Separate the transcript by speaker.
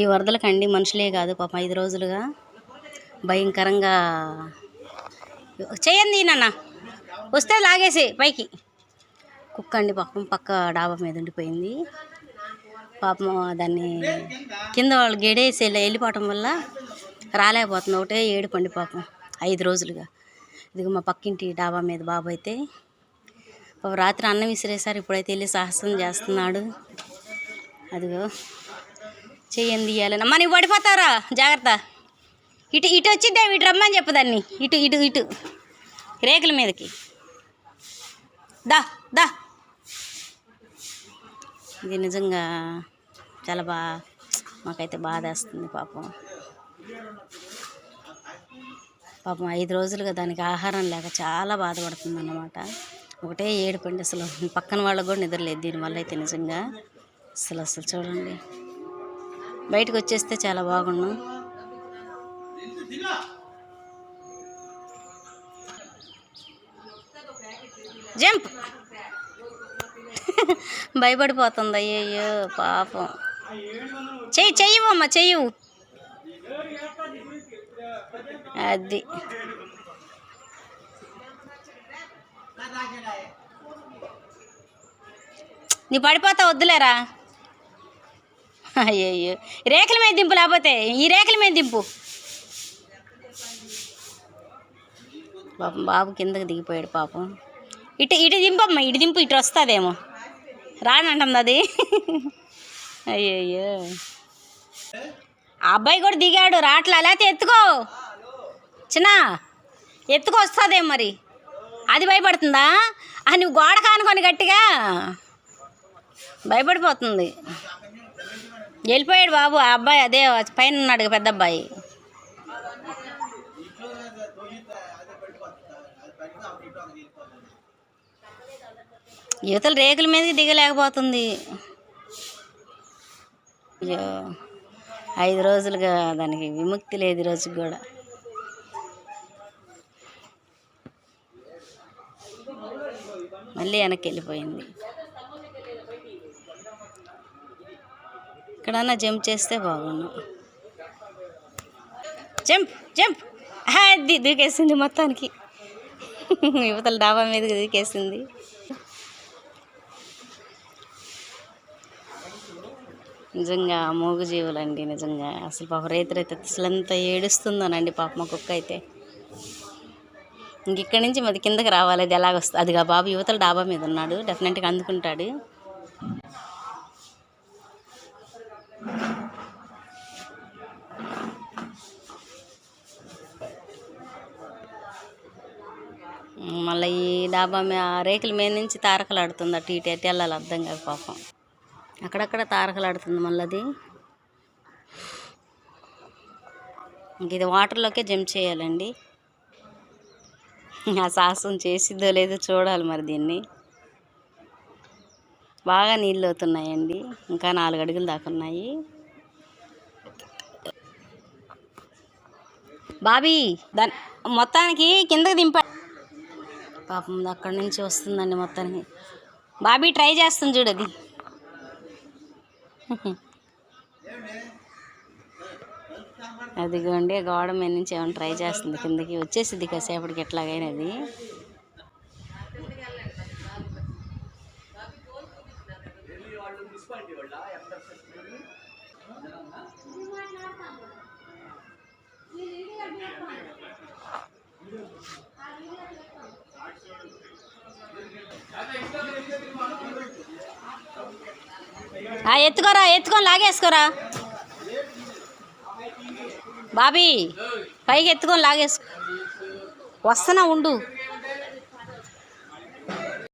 Speaker 1: ఈ వరదలకండి మనుషులే కాదు పాప ఐదు రోజులుగా భయంకరంగా చేయండి నాన్న. వస్తే లాగేసి పైకి. కుక్క అండి పాపం పక్క డాబా మీద ఉండిపోయింది. పాపం దాన్ని కింద వాళ్ళు గెడేసి వెళ్ళి వెళ్ళిపోవటం వల్ల రాలేకపోతుంది. ఒకటే ఏడు పండి పాపం ఐదు రోజులుగా. ఇదిగో మా పక్కింటి డాబా మీద బాబు అయితే రాత్రి అన్నం విసిరేసారు ఇప్పుడైతే వెళ్ళి సాహసం చేస్తున్నాడు. అదిగో చెయ్యండి ఇయ్యాలని అమ్మ పడిపోతారా జాగ్రత్త. ఇటు ఇటు వచ్చిద్దా ఇటు రమ్మని చెప్పదాన్ని ఇటు ఇటు ఇటు. రేకుల మీదకి. దా దా. ఇది నిజంగా చాలా బా మాకైతే బాధ వేస్తుంది పాపం. పాపం ఐదు రోజులుగా దానికి ఆహారం లేక చాలా బాధపడుతుంది అన్నమాట ఒకటే ఏడుపండి అసలు. పక్కన వాళ్ళకు కూడా నిద్రలేదు దీనివల్ల అయితే నిజంగా. అసలు అసలు చూడండి. బయటకు వచ్చేస్తే చాలా బాగుండు జంప్! భయపడిపోతుంది. అయ్యయ్యో పాపం. చెయ్యి చెయ్యవమ్మ చెయ్యు అది. నీ పడిపోతా వద్దులేరా? అయ్యో రేకుల మీద దింపు లేకపోతే ఈ రేకుల మీద దింపు. పాపం బాబు కిందకి దిగిపోయాడు పాపం. ఇటు ఇటు దింపమ్మ ఇటు దింపు ఇటు వస్తుందేమో. రానంటుంది అది అయ్యయ్యో. ఆ అబ్బాయి కూడా దిగాడు రాట్లా లేకపోతే ఎత్తుకో. చిన్న ఎత్తుకు వస్తుందేమో మరి. అది భయపడుతుందా? నువ్వు గోడ కానుకొని గట్టిగా. భయపడిపోతుంది. వెళ్ళిపోయాడు బాబు ఆ అబ్బాయి అదే పైన ఉన్నాడు పెద్ద అబ్బాయి. యువతల రేకుల మీదకి దిగలేకపోతుంది. అయ్యో ఐదు రోజులుగా దానికి విముక్తి లేదు ఈ రోజుకి కూడా. మళ్ళీ వెనక్కి వెళ్ళిపోయింది. ఎక్కడన్నా జంప్ చేస్తే బాగుండు. Jump jump. అది దూకేసింది మొత్తానికి. యువతల డాబా మీదకి దూకేసింది. నిజంగా మూగజీవులండి నిజంగా. అసలు పాప రైతు రైతు అసలు ఎంత ఏడుస్తుందోనండి పాప మా కుక్క అయితే. ఇంక ఇక్కడి నుంచి మరి కిందకి రావాలి అది ఎలాగొస్తుంది అదిగా బాబు యువతల డాబా మీద ఉన్నాడు డెఫినెట్గా అందుకుంటాడు. మళ్ళీ ఈ డాబా ఆ రేకుల మీద నుంచి తారకలు ఆడుతుంది. అటు ఇటు అటు వెళ్ళాలి అర్థం కాదు పాపం. అక్కడక్కడ తారకలు ఆడుతుంది మళ్ళీ అది. ఇంక ఇది వాటర్లోకే జంప్ చేయాలండి. ఆ సాహసం చేసిద్దో లేదో చూడాలి మరి దీన్ని. బాగా నీళ్ళు అవుతున్నాయండి ఇంకా నాలుగు అడుగులు దాకా ఉన్నాయి బాబీ దాని మొత్తానికి కిందకి దింప. పాపం అక్కడి నుంచి వస్తుందండి మొత్తానికి. బాబీ ట్రై చేస్తుంది చూడది అదిగోండి గోడ మీద నుంచి ఏమైనా ట్రై చేస్తుంది. కిందకి వచ్చేసిద్ది కాసేపటికి ఎట్లాగైనది మున్సిపాలిటీ ఆ, ఎత్తుకోరా ఎత్తుకొని లాగేసుకోరా. బాబీ పైకి ఎత్తుకొని లాగేసుకో. వస్తున్నా ఉండు.